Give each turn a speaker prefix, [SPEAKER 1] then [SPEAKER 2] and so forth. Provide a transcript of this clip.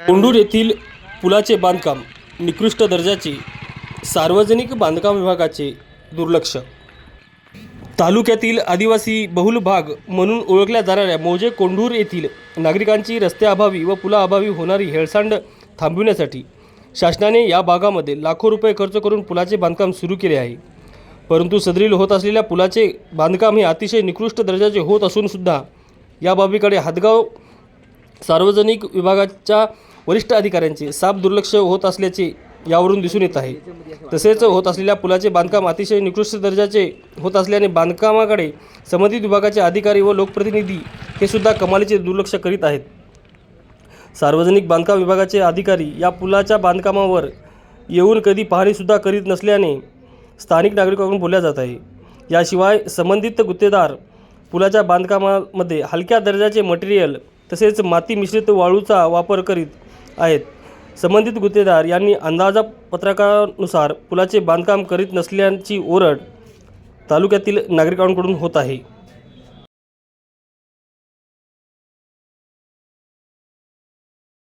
[SPEAKER 1] कोंडूर येथील पुलाचे बांधकाम निकृष्ट दर्जाचे सार्वजनिक बांधकाम विभागाचे दुर्लक्ष. तालुक्यातील आदिवासी बहुल भाग म्हणून ओळखल्या जाणाऱ्या मोजे कोंढूर येथील नागरिकांची रस्त्याअभावी व पुलाअभावी होणारी हेळसांड थांबविण्यासाठी शासनाने या भागामध्ये लाखो रुपये खर्च करून पुलाचे बांधकाम सुरू केले आहे. परंतु सदरील होत असलेल्या पुलाचे बांधकाम हे अतिशय निकृष्ट दर्जाचे होत असूनसुद्धा या बाबीकडे हातगाव सार्वजनिक विभागाच्या वरिष्ठ अधिकाऱ्यांचे साफ दुर्लक्ष होत असल्याचे यावरून दिसून येत आहे. तसेच होत असलेल्या पुलाचे बांधकाम अतिशय निकृष्ट दर्जाचे होत असल्याने बांधकामाकडे संबंधित विभागाचे अधिकारी व लोकप्रतिनिधी हे सुद्धा कमालीचे दुर्लक्ष करीत आहेत. सार्वजनिक बांधकाम विभागाचे अधिकारी या पुलाच्या बांधकामावर येऊन कधी पाहणीसुद्धा करीत नसल्याने स्थानिक नागरिकांकडून बोलल्या जात आहे. याशिवाय संबंधित गुत्तेदार पुलाच्या बांधकामामध्ये हलक्या दर्जाचे मटेरियल तसेच माती मिश्रित वाळूचा वापर करीत आहेत. संबंधित गुत्तेदार यांनी अंदाजापत्रकानुसार पुलाचे बांधकाम करीत नसल्याची ओरड तालुक्यातील नागरिकांकडून होत आहे.